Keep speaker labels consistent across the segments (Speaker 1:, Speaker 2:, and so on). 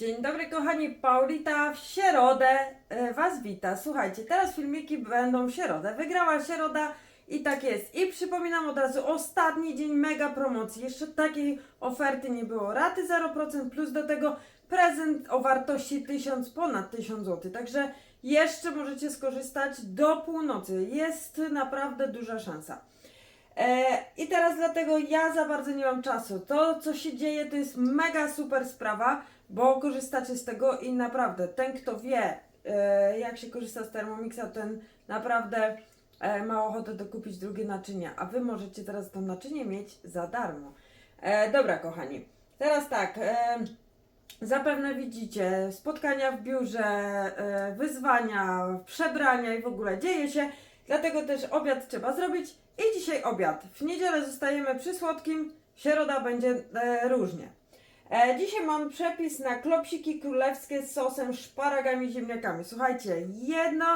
Speaker 1: Dzień dobry kochani, Paulita w środę e, Was wita. Słuchajcie, teraz filmiki będą w środę. Wygrała środa i tak jest. I przypominam od razu, ostatni dzień mega promocji. Jeszcze takiej oferty nie było. Raty 0% plus do tego prezent o wartości 1000, ponad 1000 zł. Także jeszcze możecie skorzystać do północy. Jest naprawdę duża szansa. E, I teraz dlatego ja za bardzo nie mam czasu. To, co się dzieje, to jest mega super sprawa, bo korzystacie z tego i naprawdę ten, kto wie, e, jak się korzysta z Thermomixa, ten naprawdę e, ma ochotę dokupić drugie naczynia, a wy możecie teraz to naczynie mieć za darmo. E, dobra, kochani. Teraz tak. Zapewne widzicie spotkania w biurze, wyzwania, przebrania i w ogóle dzieje się. Dlatego też obiad trzeba zrobić i dzisiaj obiad. W niedzielę zostajemy przy słodkim, w środa będzie różnie. E, dzisiaj mam przepis na klopsiki królewskie z sosem, szparagami i ziemniakami. Słuchajcie, jedno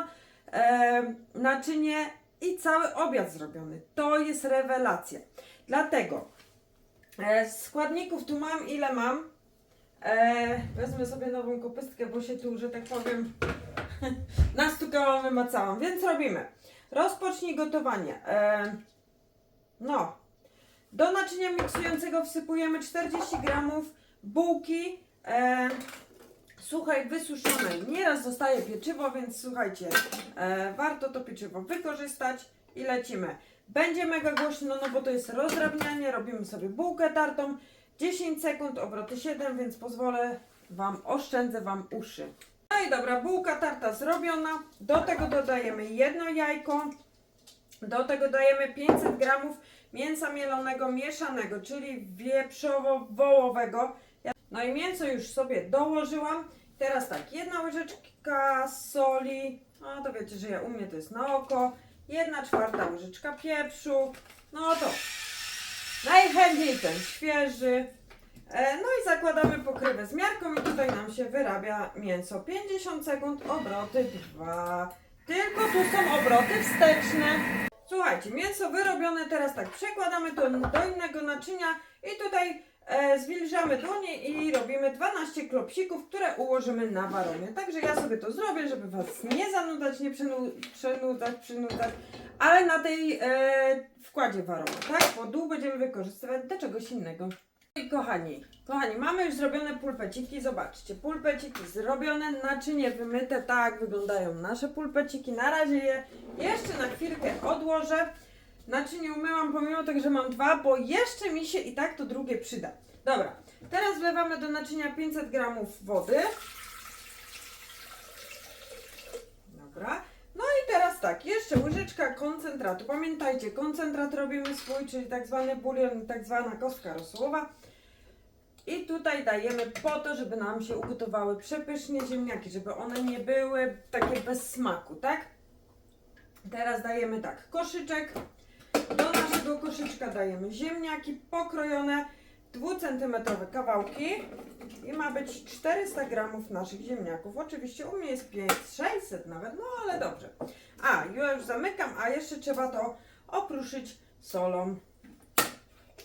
Speaker 1: e, naczynie i cały obiad zrobiony. To jest rewelacja. Dlatego e, składników tu mam ile mam. E, wezmę sobie nową kopystkę, bo się tu, że tak powiem, nastukałam, wymacałam. Więc robimy. Rozpocznij gotowanie. E, no. Do naczynia miksującego wsypujemy 40 gramów bułki e, suchej, wysuszonej. Nieraz zostaje pieczywo, więc słuchajcie, e, warto to pieczywo wykorzystać i lecimy. Będzie mega głośno, no bo to jest rozdrabnianie. Robimy sobie bułkę tartą. 10 sekund, obroty 7, więc pozwolę Wam, oszczędzę Wam uszy. No i dobra, bułka tarta zrobiona. Do tego dodajemy jedno jajko. Do tego dajemy 500 gramów mięsa mielonego mieszanego, czyli wieprzowo-wołowego. No i mięso już sobie dołożyłam. Teraz tak, jedna łyżeczka soli. No to wiecie, że ja u mnie to jest na oko. Jedna czwarta łyżeczka pieprzu. No to najchętniej ten świeży. E, No i zakładamy pokrywę z miarką i tutaj nam się wyrabia mięso. 50 sekund, obroty 2. Tylko tu są obroty wsteczne. Słuchajcie, mięso wyrobione, teraz tak przekładamy to do innego naczynia i tutaj zwilżamy dłonie i robimy 12 klopsików, które ułożymy na waromie. Także ja sobie to zrobię, żeby Was nie zanudzać, nie przynu- przynudzać, ale na tej e, wkładzie waroma, tak? Bo dół będziemy wykorzystywać do czegoś innego. I kochani, kochani, mamy już zrobione pulpeciki, zobaczcie, pulpeciki zrobione, naczynie wymyte, tak wyglądają nasze pulpeciki, na razie je jeszcze na chwilkę odłożę, naczynie umyłam pomimo tego, że mam dwa, bo jeszcze mi się i tak to drugie przyda. Dobra, teraz wlewamy do naczynia 500 gramów wody. Dobra, no i teraz tak, jeszcze łyżeczka koncentratu. Pamiętajcie, koncentrat robimy swój, czyli tak zwany bulion, tak zwana kostka rosłowa. I tutaj dajemy po to, żeby nam się ugotowały przepysznie ziemniaki, żeby one nie były takie bez smaku, tak? Teraz dajemy tak, koszyczek. Naszego koszyczka dajemy ziemniaki pokrojone, 2 cm kawałki i ma być 400 gramów naszych ziemniaków. Oczywiście u mnie jest 500, 600 nawet, no ale dobrze. A, już zamykam, a jeszcze trzeba to opruszyć solą.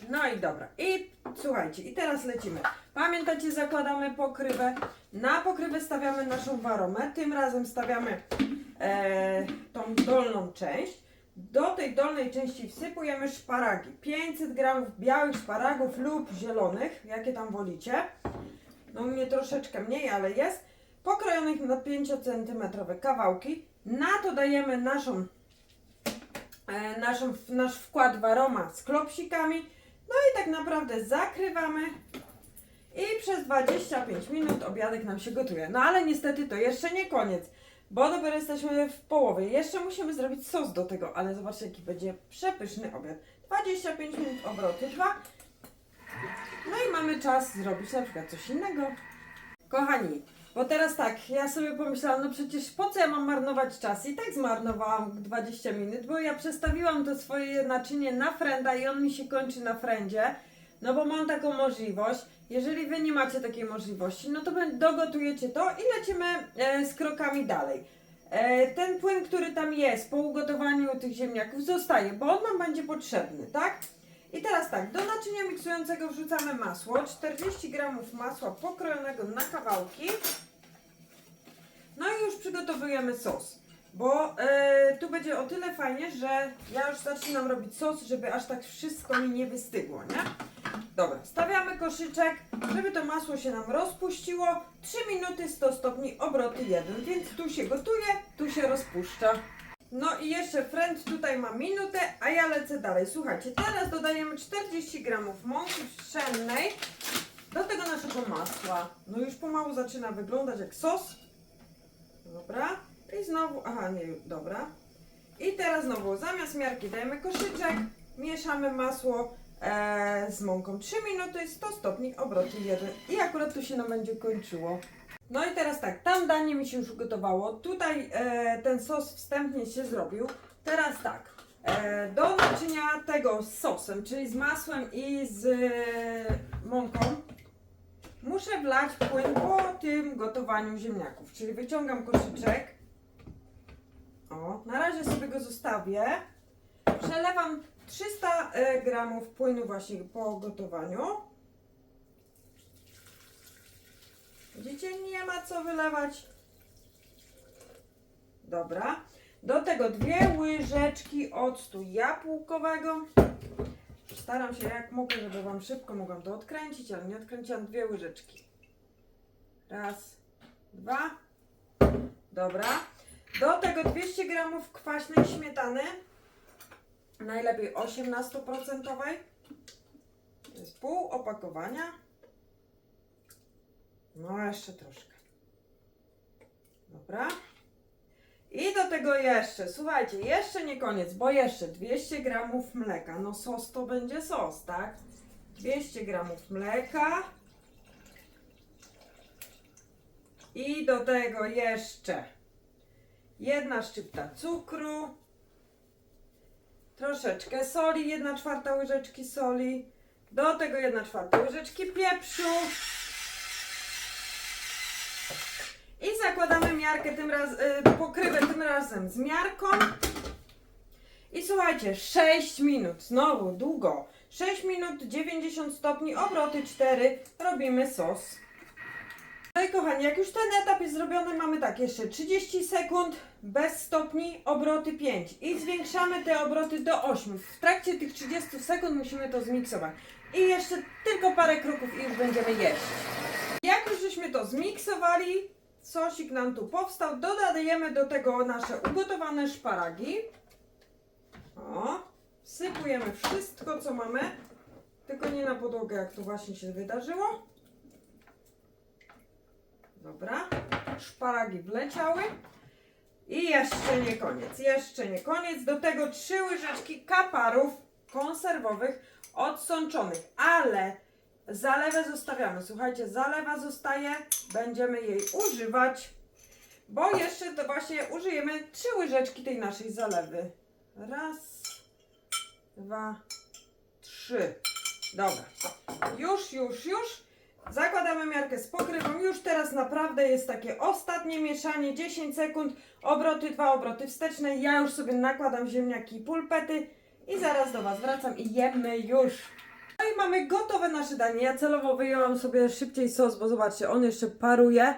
Speaker 1: No i dobra. I słuchajcie, i teraz lecimy. Pamiętacie, zakładamy pokrywę. Na pokrywę stawiamy naszą waromę. Tym razem stawiamy e, tą dolną część. Do tej dolnej części wsypujemy szparagi. 500 gramów białych szparagów lub zielonych, jakie tam wolicie. No mnie troszeczkę mniej, ale jest. Pokrojonych na 5 cm kawałki. Na to dajemy naszą, e, naszą, nasz wkład waroma z klopsikami. No i tak naprawdę zakrywamy i przez 25 minut obiadek nam się gotuje. No ale niestety to jeszcze nie koniec, bo dopiero jesteśmy w połowie. Jeszcze musimy zrobić sos do tego, ale zobaczcie jaki będzie przepyszny obiad. 25 minut obroty 2. No i mamy czas zrobić na przykład coś innego. Kochani, bo teraz tak, ja sobie pomyślałam, no przecież po co ja mam marnować czas? I tak zmarnowałam 20 minut, bo ja przestawiłam to swoje naczynie na frenda i on mi się kończy na frendzie. No bo mam taką możliwość. Jeżeli wy nie macie takiej możliwości, no to dogotujecie to i lecimy e, z krokami dalej. E, ten płyn, który tam jest po ugotowaniu tych ziemniaków zostaje, bo on nam będzie potrzebny, tak? I teraz tak, do naczynia miksującego wrzucamy masło, 40 g masła pokrojonego na kawałki. No i już przygotowujemy sos, bo e, tu będzie o tyle fajnie, że ja już zaczynam robić sos, żeby aż tak wszystko mi nie wystygło, nie? Dobra, stawiamy koszyczek, żeby to masło się nam rozpuściło. 3 minuty 100 stopni, obroty 1, więc tu się gotuje, tu się rozpuszcza. No i jeszcze friend tutaj ma minutę, a ja lecę dalej. Słuchajcie, teraz dodajemy 40 gramów mąki pszennej do tego naszego masła. No już pomału zaczyna wyglądać jak sos. Dobra. I znowu, aha nie, dobra. I teraz znowu zamiast miarki dajemy koszyczek, mieszamy masło e, z mąką 3 minuty, 100 stopni, obroty 1 i akurat tu się nam będzie kończyło. No i teraz tak, tam danie mi się już ugotowało, tutaj e, ten sos wstępnie się zrobił. Teraz tak, e, do naczynia tego z sosem, czyli z masłem i z e, mąką, muszę wlać płyn po tym gotowaniu ziemniaków, czyli wyciągam koszyczek. O, na razie sobie go zostawię. Przelewam 300 e, gramów płynu właśnie po gotowaniu. Widzicie, nie ma co wylewać. Dobra. Do tego dwie łyżeczki octu jabłkowego. Staram się jak mogę, żeby Wam szybko mogłam to odkręcić, ale nie odkręciłam dwie łyżeczki. Raz, dwa. Dobra. Do tego 200 gramów kwaśnej śmietany. Najlepiej 18%. To jest pół opakowania. No, jeszcze troszkę. Dobra. I do tego jeszcze, słuchajcie, jeszcze nie koniec, bo jeszcze 200 gramów mleka. No sos to będzie sos, tak? 200 gramów mleka. I do tego jeszcze jedna szczypta cukru. Troszeczkę soli, jedna czwarta łyżeczki soli. Do tego jedna czwarta łyżeczki pieprzu. I zakładamy miarkę tym razem, pokrywę tym razem z miarką. I słuchajcie, 6 minut, znowu długo. 6 minut, 90 stopni, obroty 4, robimy sos. No i kochani, jak już ten etap jest zrobiony, mamy tak, jeszcze 30 sekund, bez stopni, obroty 5. I zwiększamy te obroty do 8. W trakcie tych 30 sekund musimy to zmiksować. I jeszcze tylko parę kroków i już będziemy jeść. Jak już żeśmy to zmiksowali, sosik nam tu powstał, dodajemy do tego nasze ugotowane szparagi. O, wsypujemy wszystko, co mamy, tylko nie na podłogę, jak to właśnie się wydarzyło. Dobra, szparagi wleciały. I jeszcze nie koniec, jeszcze nie koniec. Do tego trzy łyżeczki kaparów konserwowych odsączonych, ale zalewę zostawiamy. Słuchajcie, zalewa zostaje, będziemy jej używać, bo jeszcze to właśnie użyjemy trzy łyżeczki tej naszej zalewy. Raz, dwa, trzy. Dobra, już, już, już. Zakładamy miarkę z pokrywą. Już teraz naprawdę jest takie ostatnie mieszanie. 10 sekund, obroty, dwa obroty wsteczne. Ja już sobie nakładam ziemniaki i pulpety i zaraz do Was wracam i jemy już. No i mamy gotowe nasze danie. Ja celowo wyjęłam sobie szybciej sos, bo zobaczcie, on jeszcze paruje.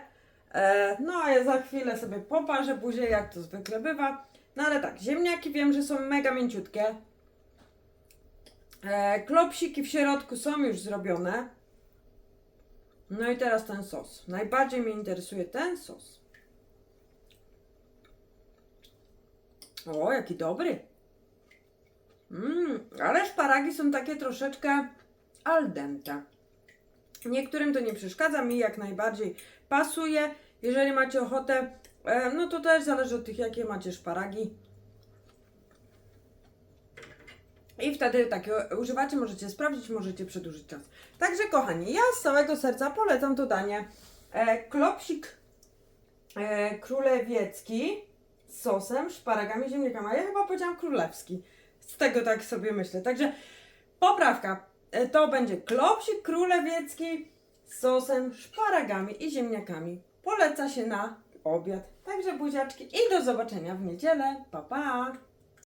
Speaker 1: E, no a ja za chwilę sobie poparzę później, jak to zwykle bywa. No ale tak, ziemniaki wiem, że są mega mięciutkie. E, klopsiki w środku są już zrobione. No i teraz ten sos. Najbardziej mnie interesuje ten sos. O, jaki dobry. Mmm, ale szparagi są takie troszeczkę al dente. Niektórym to nie przeszkadza, mi jak najbardziej pasuje. Jeżeli macie ochotę, e, no to też zależy od tych, jakie macie szparagi. I wtedy takie używacie, możecie sprawdzić, możecie przedłużyć czas. Także kochani, ja z całego serca polecam to danie. E, klopsik e, królewiecki z sosem, szparagami, ziemniakami. Ja chyba powiedziałam królewski. Z tego tak sobie myślę. Także poprawka. E, to będzie klopsik królewiecki z sosem, szparagami i ziemniakami. Poleca się na obiad. Także buziaczki i do zobaczenia w niedzielę. Pa, pa!